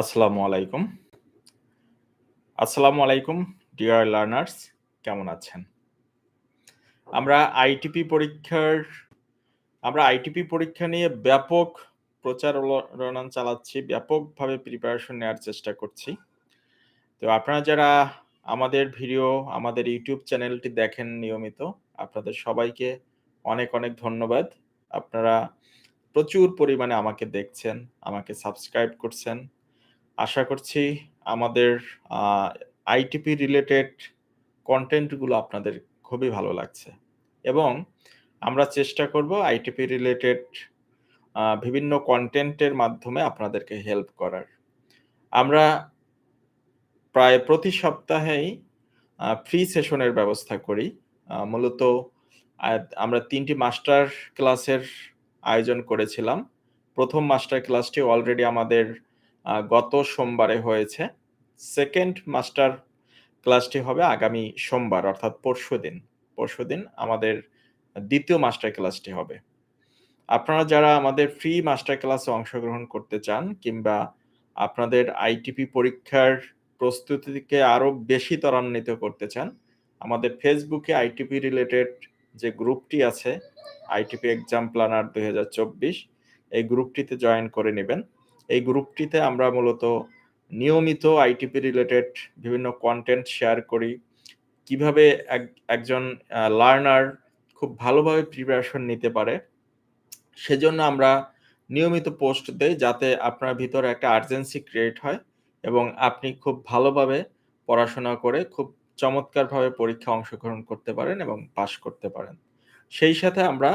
আসসালামু আলাইকুম। আসসালামু আলাইকুম ডিয়ার লার্নার্স কেমন আছেন? আমরা আইটিপি পরীক্ষার আমরা আইটিপি পরীক্ষা নিয়ে ব্যাপক প্রচারণা চালাচ্ছি। ব্যাপকভাবে প্রিপারেশন নেওয়ার চেষ্টা করছি। তো আপনারা যারা আমাদের ভিডিও, আমাদের ইউটিউব চ্যানেলটি দেখেন নিয়মিত, আপনাদের সবাইকে অনেক, অনেক ধন্যবাদ। আপনারা প্রচুর পরিমাণে আমাকে দেখছেন, আমাকে সাবস্ক্রাইব করছেন। আশা করছি আমাদের আইটিপি রিলেটেড কন্টেন্টগুলো আপনাদের খুবই ভালো লাগছে। এবং আমরা চেষ্টা করব আইটিপি রিলেটেড বিভিন্ন কন্টেন্টের মাধ্যমে আপনাদেরকে হেল্প করার। আমরা প্রায় প্রতি সপ্তাহেই ফ্রি সেশনের ব্যবস্থা করি। মূলত আমরা তিনটি মাস্টার ক্লাসের আয়োজন করেছিলাম। প্রথম মাস্টার ক্লাসটি অলরেডি আমাদের গত সোমবারে হয়েছে। সেকেন্ড মাস্টার ক্লাসটি হবে আগামী সোমবার অর্থাৎ পরশু দিন পরশু দিন আমাদের দ্বিতীয় মাস্টার ক্লাসটি হবে। আপনারা যারা আমাদের ফ্রি মাস্টার ক্লাসে অংশগ্রহণ করতে চান কিংবা আপনাদের আইটিপি পরীক্ষার প্রস্তুতিকে আরও বেশি ত্বরান্বিত করতে চান, আমাদের ফেসবুকে আইটিপি রিলেটেড যে গ্রুপটি আছে, আইটিপি এক্সাম প্ল্যানার ২০২৪ এই গ্রুপটিতে জয়েন করে নিবেন। এই গ্রুপটিতে আমরা মূলত নিয়মিত আইটিপি রিলেটেড বিভিন্ন কন্টেন্ট শেয়ার করি। কীভাবে এক, একজন লার্নার খুব ভালোভাবে প্রিপারেশন নিতে পারে। সেজন্য আমরা নিয়মিত পোস্ট দেই যাতে আপনার ভিতরে একটা আর্জেন্সি ক্রিয়েট হয় এবং আপনি খুব ভালোভাবে পড়াশোনা করে খুব চমৎকারভাবে পরীক্ষা অংশগ্রহণ করতে পারেন এবং পাশ করতে পারেন। সেই সাথে আমরা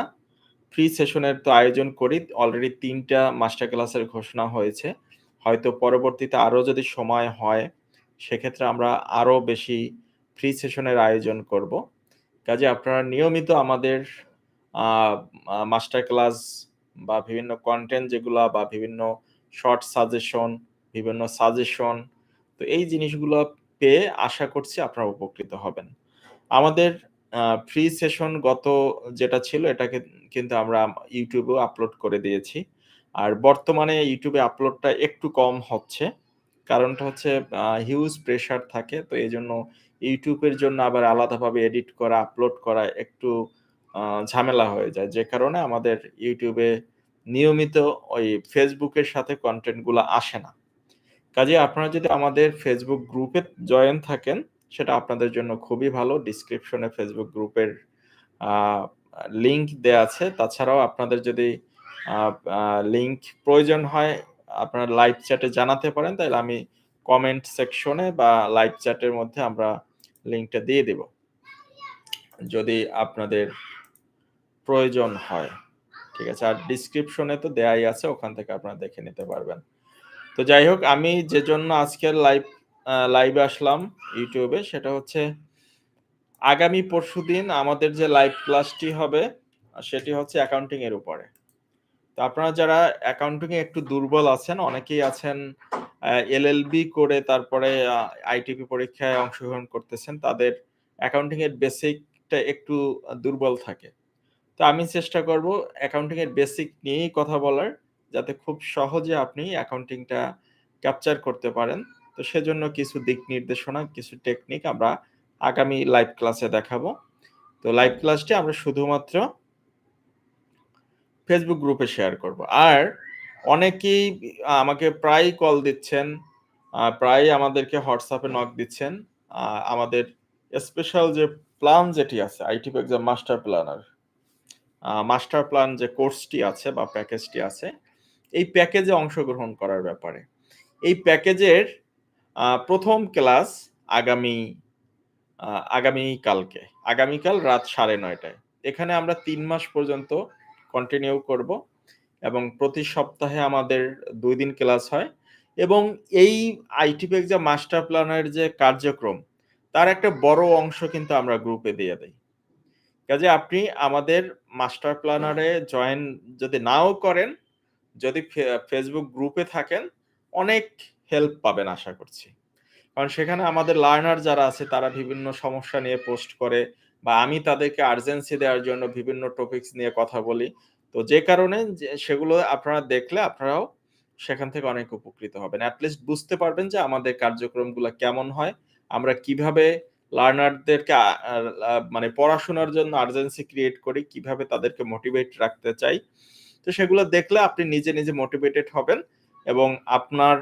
ফ্রি সেশনের তো আয়োজন করি। অলরেডি তিনটা মাস্টার ক্লাসের ঘোষণা হয়েছে। হয়তো পরবর্তীতে আরও যদি সময় হয়, সেক্ষেত্রে আমরা আরও বেশি ফ্রি সেশনের আয়োজন করব। কাজে আপনারা নিয়মিত আমাদের মাস্টার ক্লাস বা বিভিন্ন কন্টেন্ট যেগুলা বা বিভিন্ন শর্ট সাজেশন, বিভিন্ন সাজেশন তো এই জিনিসগুলো পেয়ে আশা করছি আপনারা উপকৃত হবেন। আমাদের ফ্রি সেশন গত যেটা ছিল এটাকে কিন্তু আমরা ইউটিউবেও আপলোড করে দিয়েছি। আর বর্তমানে ইউটিউবে আপলোডটা একটু কম হচ্ছে। কারণটা হচ্ছে হিউজ প্রেশার থাকে। তো এই জন্য ইউটিউবের জন্য আবার আলাদাভাবে এডিট করা, আপলোড করা একটু ঝামেলা হয়ে যায়। যে কারণে আমাদের ইউটিউবে নিয়মিত ওই ফেসবুকের সাথে কন্টেন্টগুলো আসে না। কাজে আপনারা যদি আমাদের ফেসবুক গ্রুপে জয়েন থাকেন, সেটা আপনাদের জন্য খুবই ভালো। ডেসক্রিপশনে ফেসবুক গ্রুপের লিংক দেয়া আছে। তাছাড়াও আপনাদের যদি লিংক প্রয়োজন হয়, আপনারা লাইভ চ্যাটে জানাতে পারেন। তাইলে আমি কমেন্ট সেকশনে বা লাইভ চ্যাটের মধ্যে আমরা লিংকটা দিয়ে দিব। যদি আপনাদের প্রয়োজন হয়। ঠিক আছে? আর ডেসক্রিপশনে তো দেয়াই আছে, ওখান থেকে আপনারা দেখে নিতে পারবেন। তো যাই হোক, আমি যে জন্য আজকের লাইভ লাইভে আসলাম ইউটিউবে সেটা হচ্ছে আগামী পরশুদিন আমাদের যে লাইভ ক্লাসটি হবে সেটি হচ্ছে অ্যাকাউন্টিং এর উপরে। তো আপনারা যারা অ্যাকাউন্টিং এ একটু দুর্বল আছেন, অনেকেই আছেন এলএলবি করে তারপরে আইটিপি পরীক্ষায় অংশগ্রহণ করতেছেন। তাদের অ্যাকাউন্টিং এর বেসিকটা একটু দুর্বল থাকে। তো আমি চেষ্টা করব অ্যাকাউন্টিং এর বেসিক নিয়েই কথা বলার, যাতে খুব সহজে আপনি অ্যাকাউন্টিংটা ক্যাপচার করতে পারেন। তো সেজন্য কিছু দিক নির্দেশনা, কিছু টেকনিক আমরা আগামী লাইভ ক্লাসে দেখাবো। তো লাইভ ক্লাসটি আমরা শুধুমাত্র ফেসবুক গ্রুপে শেয়ার করব। আর অনেকেই আমাকে প্রায়ই কল দিচ্ছেন, আ প্রায়ই আমাদেরকে হোয়াটসঅ্যাপে নক দিচ্ছেন। আমাদের স্পেশাল যে প্ল্যান যেটি আছে IT exam master planner. Master plan যে কোর্সটি আছে বা প্যাকেজটি আছে, এই প্যাকেজে অংশগ্রহণ করার ব্যাপারে। এই প্যাকেজের ১ম ক্লাস আগামী আ আগামীকালকে। আগামীকাল রাত ৯:৩০ টায়। এখানে আমরা ৩ মাস পর্যন্ত কন্টিনিউ করব এবং প্রতি সপ্তাহে আমাদের দুই দিন ক্লাস হয় এবং এই আইটিপি এক্সাম মাস্টার প্ল্যানের যে কার্যক্রম, তার একটা বড় অংশ কিন্তু আমরা গ্রুপে দিয়ে দেই। কাজেই আপনি আমাদের মাস্টার প্ল্যানারে জয়েন যদি নাও করেন, যদি ফেসবুক গ্রুপে থাকেন, অনেক হেল্প পাবেন আশা করছি। কারণ সেখানে আমাদের লার্নার যারা আছে তারা বিভিন্ন সমস্যা নিয়ে পোস্ট করে বা আমি তাদেরকে আর্জেন্সি দেওয়ার জন্য বিভিন্ন টপিকস নিয়ে কথা বলি। তো যে কারণে সেগুলো আপনারা দেখলে আপনারাও সেখান থেকে অনেক উপকৃত হবেন। অ্যাটলিস্ট বুঝতে পারবেন যে আমাদের কার্যক্রমগুলো কেমন হয়। আমরা কীভাবে লার্নারদেরকে মানে পড়াশোনার জন্য আর্জেন্সি ক্রিয়েট করি, কীভাবে তাদেরকে মোটিভেট রাখতে চাই। তো সেগুলো দেখলে আপনি নিজে, নিজে মোটিভেটেড হবেন এবং আপনার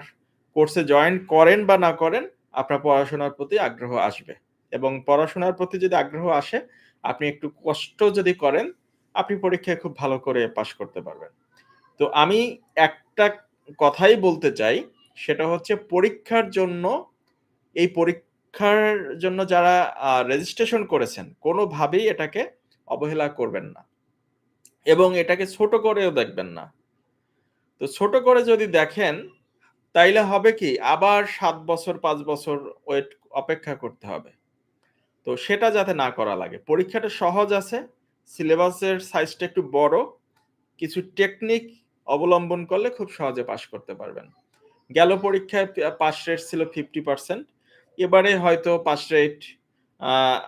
কোর্সে জয়েন করেন বা না করেন, আপনার পড়াশোনার প্রতি আগ্রহ আসবে। এবং পড়াশোনার প্রতি যদি আগ্রহ আসে, আপনি একটু কষ্ট যদি করেন, আপনি পরীক্ষায় খুব ভালো করে পাস করতে পারবেন। তো আমি একটা কথাই বলতে চাই, সেটা হচ্ছে পরীক্ষার জন্য এই পরীক্ষার জন্য যারা রেজিস্ট্রেশন করেছেন, কোনোভাবেই এটাকে অবহেলা করবেন না। এবং এটাকে ছোট করেও দেখবেন না। তো ছোট করে যদি দেখেন, তাইলে হবে কি আবার সাত বছর পাঁচ বছর ওয়েট অপেক্ষা করতে হবে। তো সেটা যাতে না করা লাগে। পরীক্ষাটা সহজ আছে, সিলেবাসের সাইজটা একটু বড়। কিছু টেকনিক অবলম্বন করলে খুব সহজে পাশ করতে পারবেন। গেল পরীক্ষায় পাস রেট ছিল 50% এবারে হয়তো পাস রেট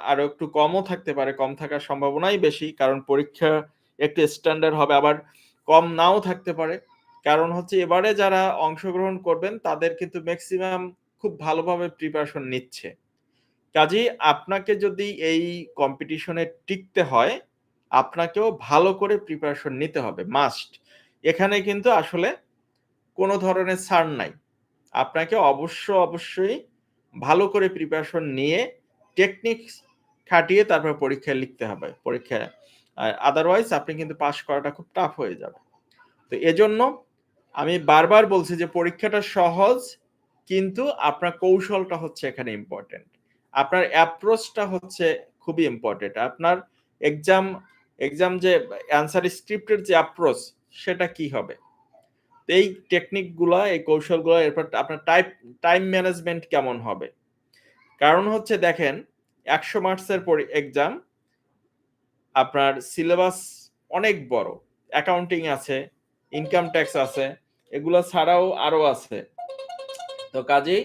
আরও একটু কমও থাকতে পারে। কম থাকার সম্ভাবনাই বেশি। কারণ পরীক্ষা একটু স্ট্যান্ডার্ড হবে আবার কম নাও থাকতে পারে। কারণ হচ্ছে এবারে যারা অংশগ্রহণ করবেন তাদের কিন্তু ম্যাক্সিমাম খুব ভালোভাবে প্রিপারেশন নিচ্ছে। কাজেই আপনাকে যদি এই কম্পিটিশনে টিকতে হয়, আপনাকেও ভালো করে প্রিপারেশন নিতে হবে মাস্ট। এখানে কিন্তু আসলে কোনো ধরনের ছাড় নাই। আপনাকে অবশ্য, অবশ্যই ভালো করে প্রিপারেশন নিয়ে টেকনিকস খাটিয়ে তারপর পরীক্ষায় লিখতে হবে। পরীক্ষায় আদারওয়াইজ আপনি কিন্তু পাস করাটা খুব টাফ হয়ে যাবে। তো এজন্য আমি বারবার বলছি যে পরীক্ষাটা সহজ, কিন্তু আপনার কৌশলটা হচ্ছে এখানে ইম্পর্টেন্ট আপনার অ্যাপ্রোচটা হচ্ছে খুবই ইম্পর্টেন্ট আপনার এক্সাম, এক্সাম যে অ্যান্সার স্ক্রিপ্টের যে অ্যাপ্রোচ সেটা কি হবে? এই টেকনিকগুলা, এই কৌশলগুলা এরপর আপনার টাইপ টাইম ম্যানেজমেন্ট কেমন হবে? কারণ হচ্ছে দেখেন ১০০ মার্কসের এক্সাম আপনার সিলেবাস অনেক বড়। অ্যাকাউন্টিং আছে, ইনকাম ট্যাক্স আছে, এগুলা ছাড়াও আরও আছে। তো কাজেই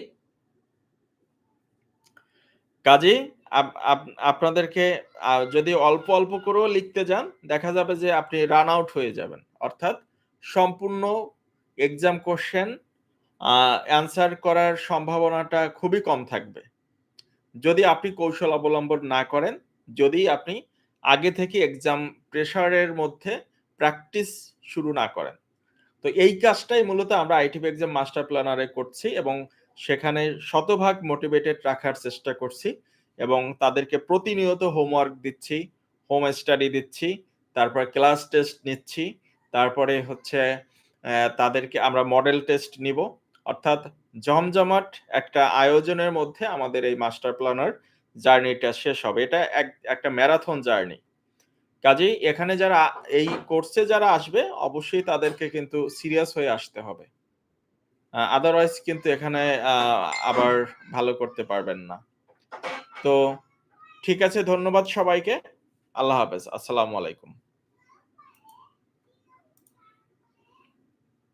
কাজেই আপ আপ আপনাদেরকে যদি অল্প, অল্প করেও লিখতে যান, দেখা যাবে যে আপনি রান আউট হয়ে যাবেন। অর্থাৎ সম্পূর্ণ এক্সাম কোয়েশ্চেন আ অ্যান্সার করার সম্ভাবনাটা খুবই কম থাকবে। যদি আপনি কৌশল অবলম্বন না করেন, যদি আপনি আগে থেকে এক্সাম প্রেশারের মধ্যে প্র্যাকটিস শুরু না করেন। তো এই কাজটাই মূলত আমরা আইটিপি এক্সাম মাস্টার প্ল্যানারে করছি এবং সেখানে শতভাগ মোটিভেটেড রাখার চেষ্টা করছি এবং তাদেরকে প্রতিনিয়ত হোমওয়ার্ক দিচ্ছি, হোম স্টাডি দিচ্ছি, তারপর ক্লাস টেস্ট নিচ্ছি। তারপরে হচ্ছে তাদেরকে আমরা মডেল টেস্ট নিব অর্থাৎ জমজমাট একটা আয়োজনের মধ্যে আমাদের এই মাস্টার প্ল্যানার জার্নিটা শেষ হবে। এটা এক একটা ম্যারাথন জার্নি। কাজেই এখানে যারা এই কোর্সে যারা আসবে, অবশ্যই তাদেরকে কিন্তু সিরিয়াস হয়ে আসতে হবে। আদারওয়াইজ কিন্তু এখানে আবার ভালো করতে পারবেন না। তো ঠিক আছে, ধন্যবাদ সবাইকে। আল্লাহ হাফেজ। আসসালামু আলাইকুম।